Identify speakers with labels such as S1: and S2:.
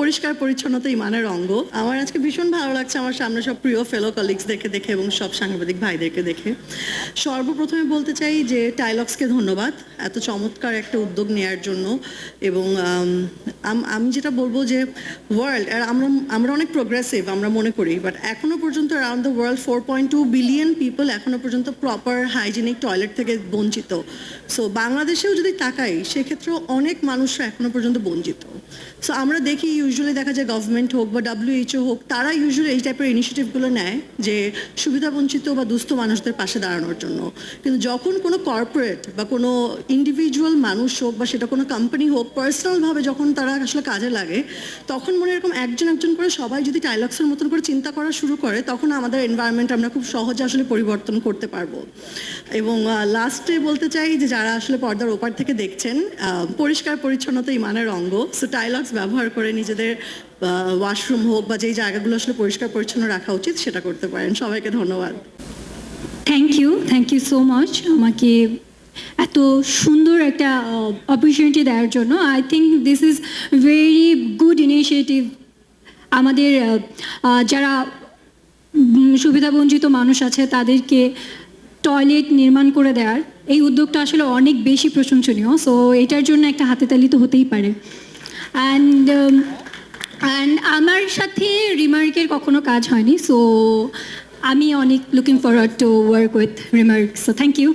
S1: পরিষ্কার পরিচ্ছন্নতা ইমানের অঙ্গ। আমার আজকে ভীষণ ভালো লাগছে আমার সামনে সব প্রিয় ফেলো কলিগস দেখে দেখে এবং সব সাংবাদিক ভাইদেরকে দেখে। সর্বপ্রথমে বলতে চাই যে টাইলক্সকে ধন্যবাদ এত চমৎকার একটা উদ্যোগ নেয়ার জন্য এবং আম, যেটা বলব যে ওয়ার্ল্ড আর আমরা আমরা অনেক প্রোগ্রেসিভ আমরা মনে করি বাট এখনও পর্যন্ত around the world four point two billion people এখনও পর্যন্ত প্রপার হাইজিনিক টয়লেট থেকে বঞ্চিত। সো বাংলাদেশেও যদি তাকাই সেক্ষেত্রেও অনেক মানুষরা এখনও পর্যন্ত বঞ্চিত। সো আমরা দেখি ইউজুয়ালি দেখা যায় গভর্নমেন্ট হোক বা ডাব্লিউএইচও হোক, তারা ইউজুয়ালি এই টাইপের ইনিশিয়েটিভগুলো নেয় যে সুবিধাবঞ্চিত বা দুস্থ মানুষদের পাশে দাঁড়ানোর জন্য। কিন্তু যখন কোনো কর্পোরেট বা কোনো ইন্ডিভিজুয়াল মানুষ হোক বা সেটা কোনো কোম্পানি হোক পার্সোনালভাবে যখন তারা আসলে কাজে লাগে, তখন মনে এরকম একজন একজন করে সবাই যদি টাইলক্সের মতন করে চিন্তা করা শুরু করে, তখন আমাদের এনভায়রনমেন্ট আমরা খুব সহজে আসলে পরিবর্তন করতে পারব। এবং লাস্টে বলতে চাই যে যারা আসলে পর্দার ওপার থেকে দেখছেন পরিষ্কার পরিচ্ছন্নতা ইমানের অঙ্গ। সো টাইলক্স ব্যবহার করে নিজেদের ওয়াশরুম হোক বা যেই জায়গাগুলো আসলে পরিষ্কার পরিচ্ছন্ন রাখা উচিত সেটা করতে পারেন। সবাইকে ধন্যবাদ।
S2: Thank you thank you so much আমাকে এত সুন্দর একটা অপরচুনিটি দেওয়ার জন্য। I think this is very good initiative আমাদের যারা সুবিধাবঞ্চিত মানুষ আছে, তাদেরকে টয়লেট নির্মাণ করে দেওয়ার। এই উদ্যোগটা আসলে অনেক বেশি প্রশংসনীয়। সো এটার জন্য একটা হাতে তালি তো হতেই পারে। অ্যান্ড অ্যান্ড আমার সাথে রিমার্কের কখনো কাজ হয়নি সো আমি অনেক looking forward to work with remark so thank you